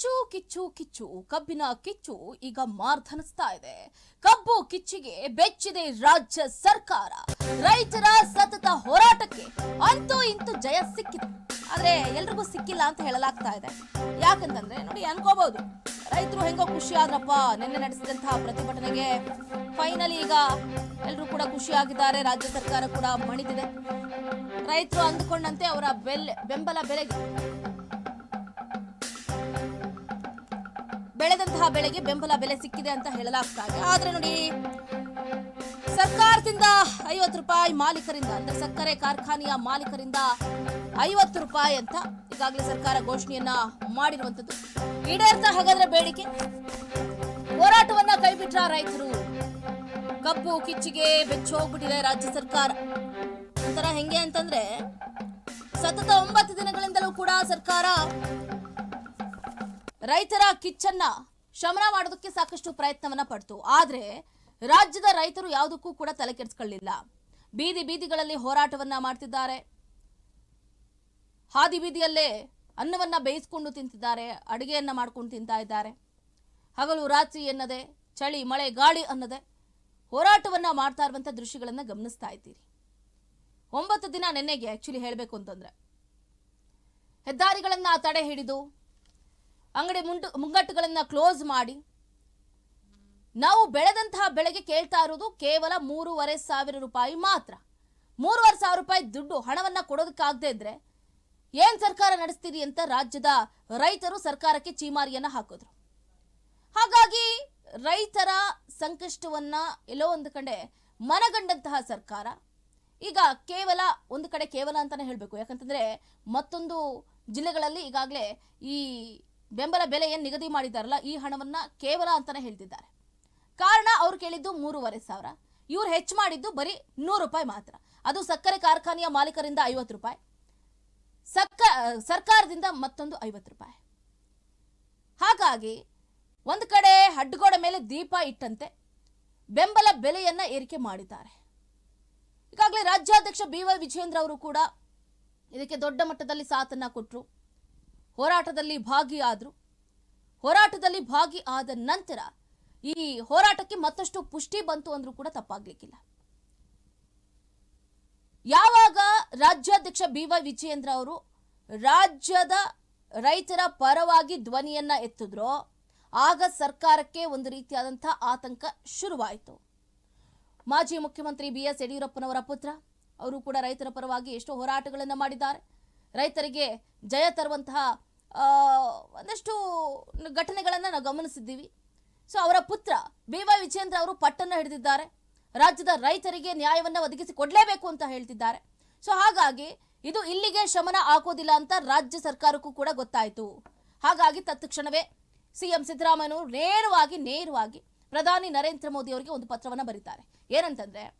ಕಿಚ್ಚು ಕಿಚ್ಚು ಕಿಚ್ಚು, ಕಬ್ಬಿನ ಕಿಚ್ಚು ಈಗ ಮಾರ್ಧನಿಸ್ತಾ ಇದೆ. ಕಬ್ಬು ಕಿಚ್ಚಿಗೆ ಬೆಚ್ಚಿದೆ ರಾಜ್ಯ ಸರ್ಕಾರ. ರೈತರ ಸತತ ಹೋರಾಟಕ್ಕೆ ಅಂತೂ ಇಂತೂ ಜಯ ಸಿಕ್ಕಿದೆ. ಆದ್ರೆ ಎಲ್ರಿಗೂ ಸಿಕ್ಕಿಲ್ಲ ಅಂತ ಹೇಳಲಾಗ್ತಾ ಇದೆ. ಯಾಕಂತಂದ್ರೆ ನೋಡಿ ಅನ್ಕೋಬಹುದು ರೈತರು ಹೆಂಗೋ ಖುಷಿ ಆದ್ರಪ್ಪ ನಿನ್ನೆ ನಡೆಸಿದಂತಹ ಪ್ರತಿಭಟನೆಗೆ. ಫೈನಲಿ ಈಗ ಎಲ್ಲರೂ ಕೂಡ ಖುಷಿಯಾಗಿದ್ದಾರೆ ರಾಜ್ಯ ಸರ್ಕಾರ ಕೂಡ ಮಣಿದಿದೆ ರೈತರು ಅಂದುಕೊಂಡಂತೆ ಅವರ ಬೆಲೆ, ಬೆಂಬಲ ಬೆಲೆಗೆ. ಬೆಳೆದಂತಹ ಬೆಳೆಗೆ ಬೆಂಬಲ ಬೆಲೆ ಸಿಕ್ಕಿದೆ ಅಂತ ಹೇಳಲಾಗ್ತಾ ಇದೆ ಆದ್ರೆ ನೋಡಿ, ಸರ್ಕಾರದಿಂದ ಐವತ್ತು ರೂಪಾಯಿ ಮಾಲೀಕರಿಂದ ಅಂದ್ರೆ ಸಕ್ಕರೆ ಕಾರ್ಖಾನೆಯ ಮಾಲೀಕರಿಂದ ಐವತ್ತು ರೂಪಾಯಿ ಅಂತ ಈಗಾಗಲೇ ಸರ್ಕಾರ ಘೋಷಣೆಯನ್ನ ಮಾಡಿರುವಂತದ್ದು ಈಡೇರ್ತ ಹಾಗಾದ್ರೆ ಬೇಡಿಕೆ? ಹೋರಾಟವನ್ನ ಕೈಬಿಟ್ರ ರೈತರು. ಕಬ್ಬು ಕಿಚ್ಚಿಗೆ ಬೆಚ್ಚೋಗ್ಬಿಟ್ಟಿದೆ ರಾಜ್ಯ ಸರ್ಕಾರ. ಒಂಥರ ಹೆಂಗೆ ಅಂತಂದ್ರೆ, ಸತತ ಒಂಬತ್ತು ದಿನಗಳಿಂದಲೂ ಕೂಡ ಸರ್ಕಾರ ರೈತರ ಕಿಚ್ಚನ್ನ ಶಮನ ಮಾಡೋದಕ್ಕೆ ಸಾಕಷ್ಟು ಪ್ರಯತ್ನವನ್ನ ಪಡ್ತು. ಆದ್ರೆ ರಾಜ್ಯದ ರೈತರು ಯಾವುದಕ್ಕೂ ಕೂಡ ತಲೆ ಕೆಡಿಸ್ಕೊಳ್ಳಿಲ್ಲ. ಬೀದಿ ಬೀದಿಗಳಲ್ಲಿ ಹೋರಾಟವನ್ನ ಮಾಡ್ತಿದ್ದಾರೆ. ಹಾದಿ ಬೀದಿಯಲ್ಲೇ ಅನ್ನವನ್ನ ಬೇಯಿಸ್ಕೊಂಡು ತಿಂತಿದ್ದಾರೆ, ಅಡುಗೆಯನ್ನ ಮಾಡ್ಕೊಂಡು ತಿಂತಾ ಇದ್ದಾರೆ. ಹಗಲು ರಾತ್ರಿ ಎನ್ನದೆ, ಚಳಿ, ಮಳೆ, ಗಾಳಿ ಅನ್ನದೆ ಹೋರಾಟವನ್ನ ಮಾಡ್ತಾ ಇರುವಂತ ದೃಶ್ಯಗಳನ್ನ ಗಮನಿಸ್ತಾ ಇದ್ದೀರಿ. ಒಂಬತ್ತು ದಿನ ನೆನ್ನೆಗೆ ಆಕ್ಚುಲಿ ಹೇಳಬೇಕು ಅಂತಂದ್ರೆ. ಹೆದ್ದಾರಿಗಳನ್ನ ತಡೆ ಹಿಡಿದು ಅಂಗಡಿ ಮುಂಡು ಮುಂಗಟ್ಟುಗಳನ್ನು ಕ್ಲೋಸ್ ಮಾಡಿ. ನಾವು ಬೆಳೆದಂತಹ ಬೆಳೆಗೆ ಕೇಳ್ತಾ ಇರೋದು ಕೇವಲ ಮೂರುವರೆ ಸಾವಿರ ರೂಪಾಯಿ ಮಾತ್ರ. ಮೂರುವರೆ ಸಾವಿರ ರೂಪಾಯಿ ದುಡ್ಡು ಹಣವನ್ನ ಕೊಡೋದಕ್ಕಾಗದೇ ಇದ್ರೆ ಏನ್ ಸರ್ಕಾರ ನಡೆಸ್ತೀರಿ ಅಂತ ರಾಜ್ಯದ ರೈತರು ಸರ್ಕಾರಕ್ಕೆ ಚೀಮಾರಿಯನ್ನು ಹಾಕಿದ್ರು. ಹಾಗಾಗಿ ರೈತರ ಸಂಕಷ್ಟವನ್ನ ಎಲ್ಲೋ ಒಂದು ಕಡೆ ಮನಗಂಡಂತಹ ಸರ್ಕಾರ. ಈಗ ಕೇವಲ ಒಂದು ಕಡೆ ಕೇವಲ ಅಂತಾನೆ ಹೇಳಬೇಕು. ಯಾಕಂತಂದ್ರೆ ಮತ್ತೊಂದು ಜಿಲ್ಲೆಗಳಲ್ಲಿ ಈಗಾಗಲೇ ಈ ಬೆಂಬಲ ಬೆಲೆ ಏನು ನಿಗದಿ ಮಾಡಿದ್ದಾರಲ್ಲ, ಈ ಹಣವನ್ನ ಕೇವಲ ಅಂತಾನೆ ಹೇಳ್ತಿದ್ದಾರೆ. ಕಾರಣ ಅವ್ರು ಕೇಳಿದ್ದು ಮೂರುವರೆ ಸಾವಿರ. ಇವ್ರು ಹೆಚ್ಚು ಮಾಡಿದ್ದು ಬರೀ ನೂರು ರೂಪಾಯಿ ಮಾತ್ರ. ಅದು ಸಕ್ಕರೆ ಕಾರ್ಖಾನೆಯ ಮಾಲೀಕರಿಂದ ಐವತ್ತು ರೂಪಾಯಿ. ಸಕ್ಕ, ಸರ್ಕಾರದಿಂದ ಮತ್ತೊಂದು ಐವತ್ತು ರೂಪಾಯಿ. ಹಾಗಾಗಿ ಒಂದು ಕಡೆ ಹಡ್ಗೋಡೆ ಮೇಲೆ ದೀಪ ಇಟ್ಟಂತೆ ಬೆಂಬಲ ಬೆಲೆಯನ್ನ ಏರಿಕೆ ಮಾಡಿದ್ದಾರೆ. ಈಗಾಗಲೇ ರಾಜ್ಯಾಧ್ಯಕ್ಷ ಬಿ ವೈ ವಿಜೇಂದ್ರ ಅವರು ಕೂಡ ಇದಕ್ಕೆ ದೊಡ್ಡ ಮಟ್ಟದಲ್ಲಿ ಸಾಥನ್ನ ಕೊಟ್ಟರು ಹೋರಾಟದಲ್ಲಿ ಭಾಗಿಯಾದರು. ಹೋರಾಟದಲ್ಲಿ ಭಾಗಿ ಆದ ನಂತರ ಈ ಹೋರಾಟಕ್ಕೆ ಮತ್ತಷ್ಟು ಪುಷ್ಟಿ ಬಂತು ಅಂದ್ರೂ ಕೂಡ ತಪ್ಪಾಗ್ಲಿಕ್ಕಿಲ್ಲ. ಯಾವಾಗ ರಾಜ್ಯಾಧ್ಯಕ್ಷ ಬಿ ವೈ ವಿಜಯೇಂದ್ರ ಅವರು ರಾಜ್ಯದ ರೈತರ ಪರವಾಗಿ ಧ್ವನಿಯನ್ನ ಎತ್ತಿದ್ರೋ, ಆಗ ಸರ್ಕಾರಕ್ಕೆ ಒಂದು ರೀತಿಯಾದಂತಹ ಆತಂಕ ಶುರುವಾಯಿತು. ಮಾಜಿ ಮುಖ್ಯಮಂತ್ರಿ ಬಿ ಎಸ್ ಯಡಿಯೂರಪ್ಪನವರ ಪುತ್ರ, ಅವರು ಕೂಡ ರೈತರ ಪರವಾಗಿ ಎಷ್ಟೋ ಹೋರಾಟಗಳನ್ನು ಮಾಡಿದ್ದಾರೆ. ರೈತರಿಗೆ ಜಯ ತರುವಂತಹ ಒಂದಷ್ಟು ಘಟನೆಗಳನ್ನು ನಾವು ಗಮನಿಸಿದ್ದೀವಿ. ಸೊ ಅವರ ಪುತ್ರ ಬಿ ವೈ ವಿಜೇಂದ್ರ ಅವರು ಪಟ್ಟನ್ನು ಹಿಡಿದಿದ್ದಾರೆ. ರಾಜ್ಯದ ರೈತರಿಗೆ ನ್ಯಾಯವನ್ನು ಒದಗಿಸಿ ಕೊಡಲೇಬೇಕು ಅಂತ ಹೇಳ್ತಿದ್ದಾರೆ. ಸೊ ಹಾಗಾಗಿ ಇದು ಇಲ್ಲಿಗೆ ಶಮನ ಹಾಕೋದಿಲ್ಲ ಅಂತ ರಾಜ್ಯ ಸರ್ಕಾರಕ್ಕೂ ಕೂಡ ಗೊತ್ತಾಯಿತು. ಹಾಗಾಗಿ ತತ್ಕ್ಷಣವೇ ಸಿಎಂ ಸಿದ್ದರಾಮಯ್ಯನವರು ನೇರವಾಗಿ ನೇರವಾಗಿ ಪ್ರಧಾನಿ ನರೇಂದ್ರ ಮೋದಿ ಅವರಿಗೆ ಒಂದು ಪತ್ರವನ್ನು ಬರೀತಾರೆ. ಏನಂತಂದ್ರೆ,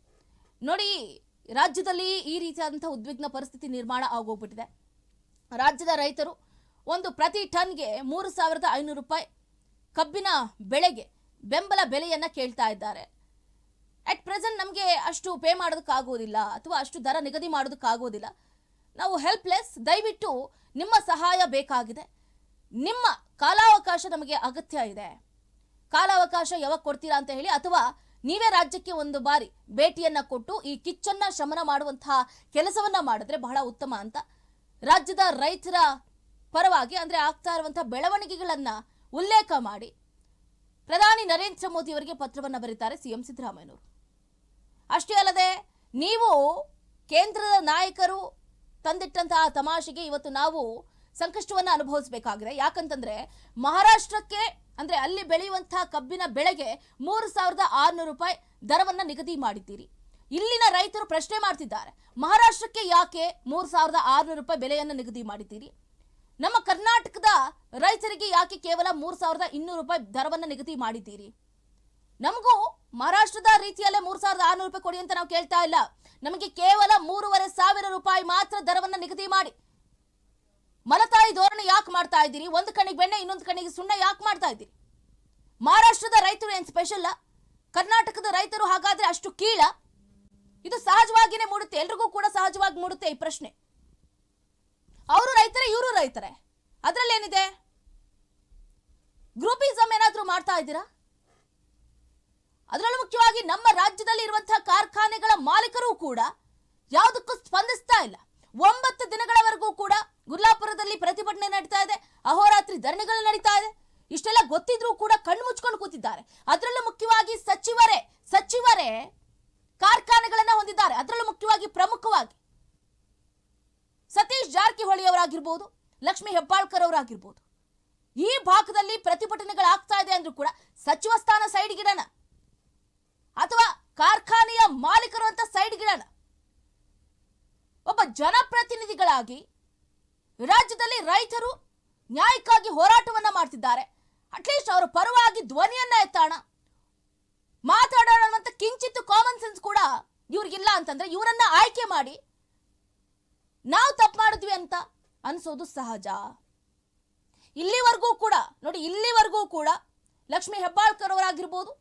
ನೋಡಿ, ರಾಜ್ಯದಲ್ಲಿ ಈ ರೀತಿಯಾದಂತಹ ಉದ್ವಿಗ್ನ ಪರಿಸ್ಥಿತಿ ನಿರ್ಮಾಣ ಆಗೋಗ್ಬಿಟ್ಟಿದೆ. ರಾಜ್ಯದ ರೈತರು ಒಂದು ಪ್ರತಿ ಟನ್ಗೆ ಮೂರು ಸಾವಿರದ ಐನೂರು ರೂಪಾಯಿ ಕಬ್ಬಿನ ಬೆಳೆಗೆ ಬೆಂಬಲ ಬೆಲೆಯನ್ನು ಕೇಳ್ತಾ ಇದ್ದಾರೆ. ಅಟ್ ಪ್ರೆಸೆಂಟ್ ನಮಗೆ ಅಷ್ಟು ಪೇ ಮಾಡೋದಕ್ಕಾಗೋದಿಲ್ಲ ಅಥವಾ ಅಷ್ಟು ದರ ನಿಗದಿ ಮಾಡೋದಕ್ಕಾಗೋದಿಲ್ಲ ನಾವು ಹೆಲ್ಪ್ಲೆಸ್ ದಯವಿಟ್ಟು ನಿಮ್ಮ ಸಹಾಯ ಬೇಕಾಗಿದೆ. ನಿಮ್ಮ ಕಾಲಾವಕಾಶ ನಮಗೆ ಅಗತ್ಯ ಇದೆ. ಕಾಲಾವಕಾಶ ಯಾವಾಗ ಕೊಡ್ತೀರಾ ಅಂತ ಹೇಳಿ ಅಥವಾ ನೀವೇ ರಾಜ್ಯಕ್ಕೆ ಒಂದು ಬಾರಿ ಭೇಟಿಯನ್ನು ಕೊಟ್ಟು ಈ ಕಿಚ್ಚನ್ನು ಶಮನ ಮಾಡುವಂತಹ ಕೆಲಸವನ್ನ ಮಾಡಿದ್ರೆ ಬಹಳ ಉತ್ತಮ ಅಂತ. ರಾಜ್ಯದ ರೈತರ ಪರವಾಗಿ ಅಂದ್ರೆ ಆಗ್ತಾ ಇರುವಂಥ ಬೆಳವಣಿಗೆಗಳನ್ನು ಉಲ್ಲೇಖ ಮಾಡಿ. ಪ್ರಧಾನಿ ನರೇಂದ್ರ ಮೋದಿ ಅವರಿಗೆ ಪತ್ರವನ್ನು ಬರೀತಾರೆ ಸಿಎಂ ಸಿದ್ದರಾಮಯ್ಯನವರು. ಅಷ್ಟೇ ಅಲ್ಲದೆ ನೀವು ಕೇಂದ್ರದ ನಾಯಕರು ತಂದಿಟ್ಟಂತಹ ತಮಾಷೆಗೆ ಇವತ್ತು ನಾವು ಸಂಕಷ್ಟವನ್ನ ಅನುಭವಿಸಬೇಕಾಗಿದೆ. ಯಾಕಂತಂದ್ರೆ ಮಹಾರಾಷ್ಟ್ರಕ್ಕೆ ಅಂದ್ರೆ ಅಲ್ಲಿ ಬೆಳೆಯುವಂತಹ ಕಬ್ಬಿನ ಬೆಳೆಗೆ ಮೂರು ಸಾವಿರದ ಆರುನೂರು ರೂಪಾಯಿ ದರವನ್ನ ನಿಗದಿ ಮಾಡಿದ್ದೀರಿ. ಇಲ್ಲಿನ ರೈತರು ಪ್ರಶ್ನೆ ಮಾಡ್ತಿದ್ದಾರೆ, ಮಹಾರಾಷ್ಟ್ರಕ್ಕೆ ಯಾಕೆ ಮೂರು ಸಾವಿರದ ಆರುನೂರು ರೂಪಾಯಿ ಬೆಲೆಯನ್ನು ನಿಗದಿ ಮಾಡಿದ್ದೀರಿ? ನಮ್ಮ ಕರ್ನಾಟಕದ ರೈತರಿಗೆ ಯಾಕೆ ಕೇವಲ ಮೂರು ಸಾವಿರದ ಇನ್ನೂರು ರೂಪಾಯಿ ದರವನ್ನ ನಿಗದಿ ಮಾಡಿದ್ದೀರಿ? ನಮಗೂ ಮಹಾರಾಷ್ಟ್ರದ ರೀತಿಯಲ್ಲೇ ಮೂರು ಸಾವಿರದ ಆರುನೂರು ರೂಪಾಯಿ ಕೊಡಿ ಅಂತ ನಾವು ಕೇಳ್ತಾ ಇಲ್ಲ. ನಮಗೆ ಕೇವಲ ಮೂರುವರೆ ಸಾವಿರ ರೂಪಾಯಿ ಮಾತ್ರ ದರವನ್ನ ನಿಗದಿ ಮಾಡಿ. ಮಲತಾಯಿ ಧೋರಣೆ ಯಾಕೆ ಮಾಡ್ತಾ ಇದ್ದೀರಿ? ಒಂದು ಕಣ್ಣಿಗೆ ಬೆಣ್ಣೆ, ಇನ್ನೊಂದು ಕಣ್ಣಿಗೆ ಸುಣ್ಣ ಯಾಕೆ ಮಾಡ್ತಾ ಇದ್ದೀರಿ? ಮಹಾರಾಷ್ಟ್ರದ ರೈತರು ಏನ್ ಸ್ಪೆಷಲ್ ಕರ್ನಾಟಕದ ರೈತರು ಹಾಗಾದ್ರೆ ಅಷ್ಟು ಕೀಳ? ಇದು ಸಹಜವಾಗಿನೇ ಮೂಡುತ್ತೆ. ಎಲ್ರಿಗೂ ಕೂಡ ಸಹಜವಾಗಿ ಮೂಡುತ್ತೆ ಈ ಪ್ರಶ್ನೆ. ಅವರು ಅದರಲ್ಲಿ ಏನಿದೆ? ಗ್ರೂಪಿಸಮ್ ಏನಾದರೂ ಏನಿದೆ ಮಾಡ್ತಾ ಇದ್ದೀರಾ? ಅದರಲ್ಲೂ ಮುಖ್ಯವಾಗಿ ನಮ್ಮ ರಾಜ್ಯದಲ್ಲಿ ಇರುವಂತಹ ಕಾರ್ಖಾನೆಗಳ ಮಾಲೀಕರು ಕೂಡ ಯಾವುದಕ್ಕೂ ಸ್ಪಂದಿಸ್ತಾ ಇಲ್ಲ. ಒಂಬತ್ತು ದಿನಗಳವರೆಗೂ ಕೂಡ ಗುರ್ಲಾಪುರದಲ್ಲಿ ಪ್ರತಿಭಟನೆ ನಡೀತಾ ಇದೆ. ಅಹೋರಾತ್ರಿ ಧರಣಿಗಳು ನಡೀತಾ ಇದೆ. ಇಷ್ಟೆಲ್ಲ ಗೊತ್ತಿದ್ರೂ ಕೂಡ ಕಣ್ಣು ಮುಚ್ಕೊಂಡು ಕೂತಿದ್ದಾರೆ. ಅದರಲ್ಲೂ ಮುಖ್ಯವಾಗಿ ಸಚಿವರೇ ಸಚಿವರೇ ಕಾರ್ಖಾನೆಗಳನ್ನ ಹೊಂದಿದ್ದಾರೆ. ಅದರಲ್ಲೂ ಮುಖ್ಯವಾಗಿ ಪ್ರಮುಖವಾಗಿ ಸತೀಶ್ ಜಾರಕಿಹೊಳಿ ಅವರಾಗಿರ್ಬೋದು ಲಕ್ಷ್ಮಿ ಹೆಬ್ಬಾಳ್ಕರ್ ಅವರಾಗಿರ್ಬೋದು. ಈ ಭಾಗದಲ್ಲಿ ಪ್ರತಿಭಟನೆಗಳಾಗ್ತಾ ಇದೆ ಅಂದ್ರೂ ಕೂಡ ಸಚಿವ ಸ್ಥಾನ ಸೈಡ್ ಗಿಡನ ಅಥವಾ ಕಾರ್ಖಾನೆಯ ಮಾಲೀಕರು ಅಂತ ಸೈಡ್ ಗಿಡನ ಒಬ್ಬ ಜನಪ್ರತಿನಿಧಿಗಳಾಗಿ ರಾಜ್ಯದಲ್ಲಿ ರೈತರು ನ್ಯಾಯಕ್ಕಾಗಿ ಹೋರಾಟವನ್ನ ಮಾಡ್ತಿದ್ದಾರೆ. ಅಟ್ಲೀಸ್ಟ್ ಅವರ ಪರವಾಗಿ ಧ್ವನಿಯನ್ನ ಎತ್ತಾಣ. ಮಾತಾಡೋಣ ಅಂತ ಕಿಂಚಿತ್ ಕಾಮನ್ ಸೆನ್ಸ್ ಕೂಡ ಇವ್ರಿಗಿಲ್ಲ ಅಂತಂದ್ರೆ ಇವರನ್ನ ಆಯ್ಕೆ ಮಾಡಿ. ನಾವು ತಪ್ಪು ಅನ್ಸೋದು ಸಹಜ. ಇಲ್ಲಿವರೆಗೂ ಕೂಡ, ನೋಡಿ ಇಲ್ಲಿವರೆಗೂ ಕೂಡ ಲಕ್ಷ್ಮಿ ಹೆಬ್ಬಾಳ್ಕರ್ ಅವರಾಗಿರ್ಬೋದು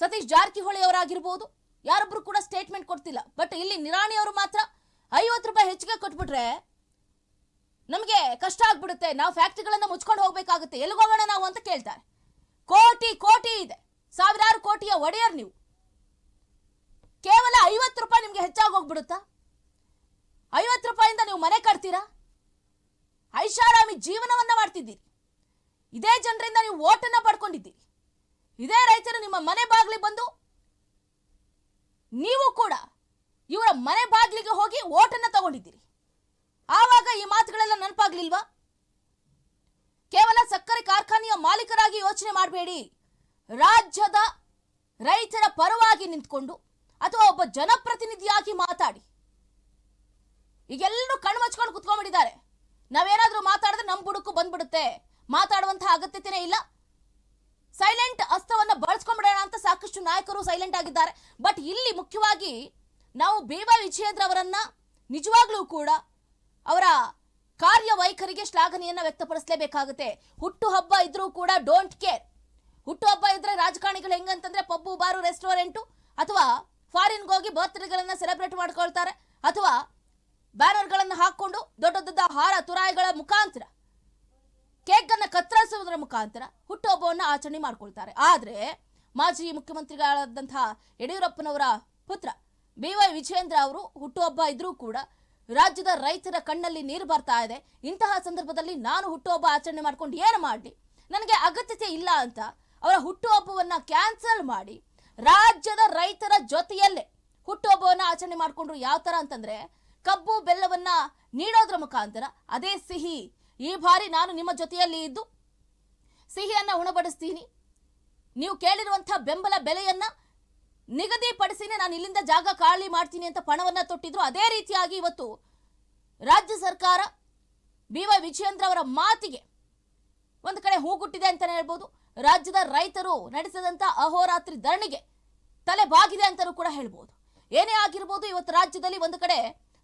ಸತೀಶ್ ಜಾರಕಿಹೊಳಿ ಅವರಾಗಿರ್ಬೋದು ಯಾರೊಬ್ರು ಕೂಡ ಸ್ಟೇಟ್ಮೆಂಟ್ ಕೊಡ್ತಿಲ್ಲ. ಬಟ್ ಇಲ್ಲಿ ನಿರಾಣಿ ಅವರು ಮಾತ್ರ ಐವತ್ತು ರೂಪಾಯಿ ಹೆಚ್ಚಿಗೆ ಕೊಟ್ಬಿಟ್ರೆ ನಮಗೆ ಕಷ್ಟ ಆಗ್ಬಿಡುತ್ತೆ. ನಾವು ಫ್ಯಾಕ್ಟ್ರಿಗಳನ್ನ ಮುಚ್ಕೊಂಡು ಹೋಗ್ಬೇಕಾಗುತ್ತೆ. ಎಲ್ಲಿಗೋಗೋಣ ನಾವು ಅಂತ ಕೇಳ್ತಾರೆ. ಕೋಟಿ ಕೋಟಿ ಇದೆ. ಸಾವಿರಾರು ಕೋಟಿಯ ಒಡೆಯರ್ ನೀವು. ಕೇವಲ ಐವತ್ತು ರೂಪಾಯಿ ನಿಮಗೆ ಹೆಚ್ಚಾಗಿ ಹೋಗ್ಬಿಡುತ್ತಾ? ಐವತ್ತು ರೂಪಾಯಿಂದ ನೀವು ಮನೆ ಕಟ್ತೀರಾ? ಐಷಾರಾಮಿ ಜೀವನವನ್ನ ಮಾಡ್ತಿದ್ದೀರಿ. ಇದೇ ಜನರಿಂದ ನೀವು ಓಟನ್ನ ಪಡ್ಕೊಂಡಿದ್ದೀರಿ. ಇದೇ ರೈತರು ನಿಮ್ಮ ಮನೆ ಬಾಗಿಲಿಗೆ ಬಂದು ನೀವು ಕೂಡ ಇವರ ಮನೆ ಬಾಗಿಲಿಗೆ ಹೋಗಿ ಓಟನ್ನ ತಗೊಂಡಿದ್ದೀರಿ. ಆವಾಗ ಈ ಮಾತುಗಳೆಲ್ಲ ನೆನಪಾಗ್ಲಿಲ್ವಾ? ಕೇವಲ ಸಕ್ಕರೆ ಕಾರ್ಖಾನೆಯ ಮಾಲೀಕರಾಗಿ ಯೋಚನೆ ಮಾಡಬೇಡಿ. ರಾಜ್ಯದ ರೈತರ ಪರವಾಗಿ ನಿಂತ್ಕೊಂಡು ಅಥವಾ ಒಬ್ಬ ಜನಪ್ರತಿನಿಧಿಯಾಗಿ ಮಾತಾಡಿ. ಈಗೆಲ್ಲರೂ ಕಣ್ಮಚ್ಕೊಂಡು ಮುಚ್ಕೊಂಡು ಕುತ್ಕೊಂಡ್ಬಿಟ್ಟಿದ್ದಾರೆ. ನಾವೇನಾದ್ರೂ ಮಾತಾಡಿದ್ರೆ ನಮ್ ಬುಡುಕು ಬಂದ್ಬಿಡುತ್ತೆ. ಮಾತಾಡುವಂತಹ ಅಗತ್ಯತೆನೇ ಇಲ್ಲ. ಸೈಲೆಂಟ್ ಅಸ್ತವನ್ನ ಬಳಸ್ಕೊಂಡ್ಬಿಡೋಣ ಅಂತ ಸಾಕಷ್ಟು ನಾಯಕರು ಸೈಲೆಂಟ್ ಆಗಿದ್ದಾರೆ. ಬಟ್ ಇಲ್ಲಿ ಮುಖ್ಯವಾಗಿ ನಾವು ಬೇವಾ ವಿಜಯೇಂದ್ರ ಅವರನ್ನ ನಿಜವಾಗ್ಲೂ ಕೂಡ ಅವರ ಕಾರ್ಯವೈಖರಿಗೆ ಶ್ಲಾಘನೆಯನ್ನ ವ್ಯಕ್ತಪಡಿಸಲೇಬೇಕಾಗುತ್ತೆ. ಹುಟ್ಟು ಹಬ್ಬ ಇದ್ರೂ ಕೂಡ ಡೋಂಟ್ ಕೇರ್. ಹುಟ್ಟು ಹಬ್ಬ ಇದ್ರೆ ರಾಜಕಾರಣಿಗಳು ಹೆಂಗಂತಂದ್ರೆ ಪಬ್ಬು, ಬಾರು, ರೆಸ್ಟೋರೆಂಟು ಅಥವಾ ಫಾರಿನ್ಗೋಗಿ ಬರ್ತ್ಡೇಗಳನ್ನ ಸೆಲೆಬ್ರೇಟ್ ಮಾಡ್ಕೊಳ್ತಾರೆ ಅಥವಾ ಬ್ಯಾನರ್ಗಳನ್ನು ಹಾಕೊಂಡು ದೊಡ್ಡ ದೊಡ್ಡ ಹಾರ ತುರಾಯಿಗಳ ಮುಖಾಂತರ ಕೇಕ್ ಅನ್ನ ಕತ್ತರಿಸುವುದರ ಮುಖಾಂತರ ಹುಟ್ಟುಹಬ್ಬವನ್ನು ಆಚರಣೆ ಮಾಡ್ಕೊಳ್ತಾರೆ. ಆದರೆ ಮಾಜಿ ಮುಖ್ಯಮಂತ್ರಿಗಳಾದಂತಹ ಯಡಿಯೂರಪ್ಪನವರ ಪುತ್ರ ಬಿ ವೈ ವಿಜಯೇಂದ್ರ ಅವರು ಹುಟ್ಟುಹಬ್ಬ ಇದ್ರೂ ಕೂಡ ರಾಜ್ಯದ ರೈತರ ಕಣ್ಣಲ್ಲಿ ನೀರು ಬರ್ತಾ ಇದೆ. ಇಂತಹ ಸಂದರ್ಭದಲ್ಲಿ ನಾನು ಹುಟ್ಟುಹಬ್ಬ ಆಚರಣೆ ಮಾಡ್ಕೊಂಡು ಏನು ಮಾಡಲಿ? ನನಗೆ ಅಗತ್ಯತೆ ಇಲ್ಲ ಅಂತ ಅವರ ಹುಟ್ಟುಹಬ್ಬವನ್ನು ಕ್ಯಾನ್ಸಲ್ ಮಾಡಿ ರಾಜ್ಯದ ರೈತರ ಜೊತೆಯಲ್ಲೇ ಹುಟ್ಟುಹಬ್ಬವನ್ನು ಆಚರಣೆ ಮಾಡಿಕೊಂಡ್ರು ಯಾವ ಥರ ಅಂತಂದ್ರೆ ಕಬ್ಬು ಬೆಲ್ಲವನ್ನ ನೀಡೋದ್ರ ಮುಖಾಂತರ ಅದೇ ಸಿಹಿ. ಈ ಬಾರಿ ನಾನು ನಿಮ್ಮ ಜೊತೆಯಲ್ಲಿ ಇದ್ದು ಸಿಹಿಯನ್ನ ಉಣಬಡಿಸ್ತೀನಿ. ನೀವು ಕೇಳಿರುವಂತಹ ಬೆಂಬಲ ಬೆಲೆಯನ್ನ ನಿಗದಿಪಡಿಸಿನೇ ನಾನು ಇಲ್ಲಿಂದ ಜಾಗ ಖಾಲಿ ಮಾಡ್ತೀನಿ ಅಂತ ಪಣವನ್ನ ತೊಟ್ಟಿದ್ರು. ಅದೇ ರೀತಿಯಾಗಿ ಇವತ್ತು ರಾಜ್ಯ ಸರ್ಕಾರ ಬಿ ವೈ ವಿಜಯೇಂದ್ರ ಅವರ ಮಾತಿಗೆ ಒಂದು ಕಡೆ ಹೂಗುಟ್ಟಿದೆ ಅಂತಾನೆ ಹೇಳ್ಬೋದು. ರಾಜ್ಯದ ರೈತರು ನಡೆಸಿದಂಥ ಅಹೋರಾತ್ರಿ ಧರಣಿಗೆ ತಲೆ ಬಾಗಿದೆ ಅಂತಲೂ ಕೂಡ ಹೇಳ್ಬೋದು. ಏನೇ ಆಗಿರ್ಬೋದು, ಇವತ್ತು ರಾಜ್ಯದಲ್ಲಿ ಒಂದು ಕಡೆ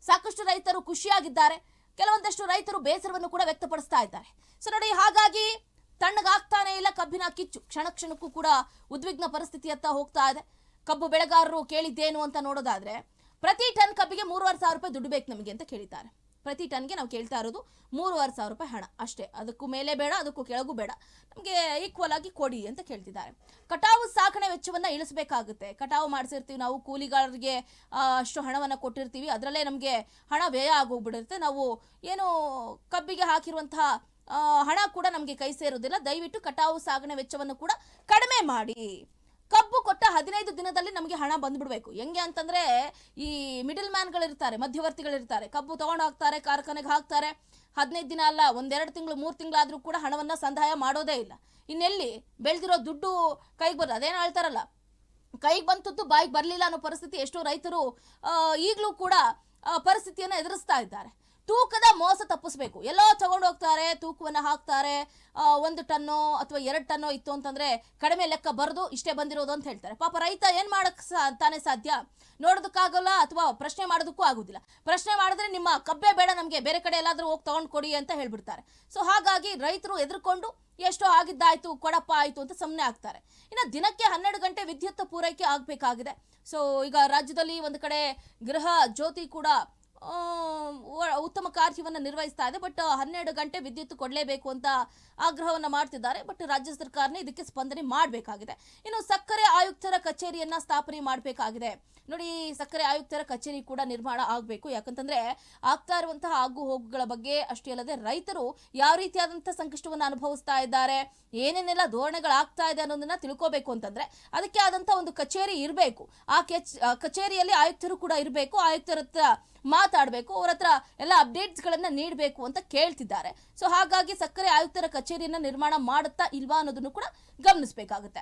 ಸಾಕಷ್ಟು ರೈತರು ಖುಷಿಯಾಗಿದ್ದಾರೆ. ಕೆಲವೊಂದಷ್ಟು ರೈತರು ಬೇಸರವನ್ನು ಕೂಡ ವ್ಯಕ್ತಪಡಿಸ್ತಾ ಇದ್ದಾರೆ. ಸೊ ನೋಡಿ, ಹಾಗಾಗಿ ತಣ್ಣಗಾಗ್ತಾನೆ ಇಲ್ಲ ಕಬ್ಬಿನ ಕಿಚ್ಚು? ಕ್ಷಣ ಕ್ಷಣಕ್ಕೂ ಕೂಡ ಉದ್ವಿಗ್ನ ಪರಿಸ್ಥಿತಿಯತ್ತ ಹೋಗ್ತಾ ಇದೆ. ಕಬ್ಬು ಬೆಳೆಗಾರರು ಕೇಳಿದ್ದೇನು ಅಂತ ನೋಡೋದಾದ್ರೆ, ಪ್ರತಿ ಟನ್ ಕಬ್ಬಿಗೆ ಮೂರುವರೆ ಸಾವಿರ ರೂಪಾಯಿ ದುಡ್ಡು ಬೇಕು ನಮಗೆ ಅಂತ ಕೇಳಿದ್ದಾರೆ. ಪ್ರತಿ ಟನ್ಗೆ ನಾವು ಕೇಳ್ತಾ ಇರೋದು ಮೂರುವರೆ ಸಾವಿರ ರೂಪಾಯಿ ಹಣ ಅಷ್ಟೇ. ಅದಕ್ಕೂ ಮೇಲೆ ಬೇಡ, ಅದಕ್ಕೂ ಕೆಳಗೂ ಬೇಡ. ನಮಗೆ ಈಕ್ವಲ್ ಆಗಿ ಕೊಡಿ ಅಂತ ಕೇಳ್ತಿದ್ದಾರೆ. ಕಟಾವು ಸಾಕಣೆ ವೆಚ್ಚವನ್ನು ಇಳಿಸಬೇಕಾಗುತ್ತೆ. ಕಟಾವು ಮಾಡಿಸಿರ್ತೀವಿ ನಾವು, ಕೂಲಿಗಾರರಿಗೆ ಅಷ್ಟು ಹಣವನ್ನು ಕೊಟ್ಟಿರ್ತೀವಿ. ಅದರಲ್ಲೇ ನಮಗೆ ಹಣ ವ್ಯಯ ಆಗೋಗ್ಬಿಡುತ್ತೆ. ನಾವು ಏನು ಕಬ್ಬಿಗೆ ಹಾಕಿರುವಂತಹ ಹಣ ಕೂಡ ನಮಗೆ ಕೈ ಸೇರೋದಿಲ್ಲ. ದಯವಿಟ್ಟು ಕಟಾವು ಸಾಗಣೆ ವೆಚ್ಚವನ್ನು ಕೂಡ ಕಡಿಮೆ ಮಾಡಿ. ಹದಿನೈದು ದಿನದಲ್ಲಿ ನಮಗೆ ಹಣ ಬಂದ್ಬಿಡ್ಬೇಕು. ಹೆಂಗೆ ಅಂತಂದ್ರೆ ಈ ಮಿಡಲ್ ಮ್ಯಾನ್ಗಳಿರ್ತಾರೆ ಮಧ್ಯವರ್ತಿಗಳಿರ್ತಾರೆ. ಕಬ್ಬು ತಗೊಂಡು ಹೋಗ್ತಾರೆ ಕಾರ್ಖಾನೆಗೆ ಹಾಕ್ತಾರೆ. ಹದಿನೈದು ದಿನ ಅಲ್ಲ, ಒಂದೆರಡು ತಿಂಗಳು, ಮೂರು ತಿಂಗಳಾದರೂ ಕೂಡ ಹಣವನ್ನ ಸಂದಾಯ ಮಾಡೋದೇ ಇಲ್ಲ. ಇನ್ನೆಲ್ಲಿ ಬೆಳೆದಿರೋ ದುಡ್ಡು ಕೈಗೆ ಬರೋದು ಅದೇನು ಹೇಳ್ತಾರಲ್ಲ, ಕೈಗೆ ಬಂತದ್ದು ಬಾಯಿಗೆ ಬರಲಿಲ್ಲ ಅನ್ನೋ ಪರಿಸ್ಥಿತಿ ಎಷ್ಟೋ ರೈತರು ಈಗಲೂ ಕೂಡ ಪರಿಸ್ಥಿತಿಯನ್ನು ಎದುರಿಸ್ತಾ ಇದ್ದಾರೆ. ತೂಕದ ಮೋಸ ತಪ್ಪಿಸ್ಬೇಕು. ಎಲ್ಲೋ ತಗೊಂಡು ಹೋಗ್ತಾರೆ, ತೂಕವನ್ನ ಹಾಕ್ತಾರೆ ಒಂದು ಟನ್ನೋ ಅಥವಾ ಎರಡು ಟನ್ನೋ ಇತ್ತು ಅಂತಂದ್ರೆ ಕಡಿಮೆ ಲೆಕ್ಕ ಬರೆದು ಇಷ್ಟೇ ಬಂದಿರೋದು ಅಂತ ಹೇಳ್ತಾರೆ. ಪಾಪ ರೈತ ಏನ್ ಮಾಡಕ್ ತಾನೇ ಸಾಧ್ಯ? ನೋಡೋದಕ್ಕಾಗಲ್ಲ ಅಥವಾ ಪ್ರಶ್ನೆ ಮಾಡೋದಕ್ಕೂ ಆಗುದಿಲ್ಲ. ಪ್ರಶ್ನೆ ಮಾಡಿದ್ರೆ ನಿಮ್ಮ ಕಬ್ಬೆ ಬೇಡ ನಮಗೆ, ಬೇರೆ ಕಡೆ ಎಲ್ಲಾದರೂ ಹೋಗಿ ತಗೊಂಡು ಕೊಡಿ ಅಂತ ಹೇಳ್ಬಿಡ್ತಾರೆ. ಸೊ ಹಾಗಾಗಿ ರೈತರು ಎದುರ್ಕೊಂಡು ಎಷ್ಟೋ ಆಗಿದ್ದಾಯ್ತು, ಕೊಡಪ್ಪ ಆಯ್ತು ಅಂತ ಸುಮ್ಮನೆ ಆಗ್ತಾರೆ. ಇನ್ನು ದಿನಕ್ಕೆ ಹನ್ನೆರಡು ಗಂಟೆ ವಿದ್ಯುತ್ ಪೂರೈಕೆ ಆಗಬೇಕಾಗಿದೆ. ಸೊ ಈಗ ರಾಜ್ಯದಲ್ಲಿ ಒಂದು ಕಡೆ ಗೃಹ ಜ್ಯೋತಿ ಕೂಡ ಉತ್ತಮ ಕಾರ್ಯವನ್ನು ನಿರ್ವಹಿಸ್ತಾ ಇದೆ. ಬಟ್ ಹನ್ನೆರಡು ಗಂಟೆ ವಿದ್ಯುತ್ ಕೊಡಲೇಬೇಕು ಅಂತ ಆಗ್ರಹವನ್ನು ಮಾಡ್ತಿದ್ದಾರೆ. ಬಟ್, ರಾಜ್ಯ ಸರ್ಕಾರನೇ ಇದಕ್ಕೆ ಸ್ಪಂದನೆ ಮಾಡಬೇಕಾಗಿದೆ. ಇನ್ನು ಸಕ್ಕರೆ ಆಯುಕ್ತರ ಕಚೇರಿಯನ್ನ ಸ್ಥಾಪನೆ ಮಾಡಬೇಕಾಗಿದೆ. ನೋಡಿ, ಸಕ್ಕರೆ ಆಯುಕ್ತರ ಕಚೇರಿ ಕೂಡ ನಿರ್ಮಾಣ ಆಗಬೇಕು. ಯಾಕಂತಂದ್ರೆ, ಆಗ್ತಾ ಇರುವಂತಹ ಆಗು ಹೋಗುಗಳ ಬಗ್ಗೆ ಅಷ್ಟೇ ಅಲ್ಲದೆ, ರೈತರು ಯಾವ ರೀತಿಯಾದಂತಹ ಸಂಕಷ್ಟವನ್ನು ಅನುಭವಿಸ್ತಾ ಇದ್ದಾರೆ, ಏನೇನೆಲ್ಲ ಧೋರಣೆಗಳಾಗ್ತಾ ಇದೆ ಅನ್ನೋದನ್ನ ತಿಳ್ಕೋಬೇಕು ಅಂತಂದ್ರೆ, ಅದಕ್ಕೆ ಆದಂತಹ ಒಂದು ಕಚೇರಿ ಇರಬೇಕು. ಆ ಕೆಚ್ ಆ ಕಚೇರಿಯಲ್ಲಿ ಆಯುಕ್ತರು ಕೂಡ ಇರಬೇಕು. ಆಯುಕ್ತರ ಹತ್ರ ಮಾತಾಡಬೇಕು, ಅವ್ರ ಹತ್ರ ಎಲ್ಲ ಅಪ್ಡೇಟ್ಸ್ಗಳನ್ನ ನೀಡಬೇಕು ಅಂತ ಕೇಳ್ತಿದ್ದಾರೆ. ಸೊ ಹಾಗಾಗಿ ಸಕ್ಕರೆ ಆಯುಕ್ತರ ಕಚೇರಿಯನ್ನ ನಿರ್ಮಾಣ ಮಾಡುತ್ತಾ ಇಲ್ವಾ ಅನ್ನೋದನ್ನು ಕೂಡ ಗಮನಿಸಬೇಕಾಗುತ್ತೆ.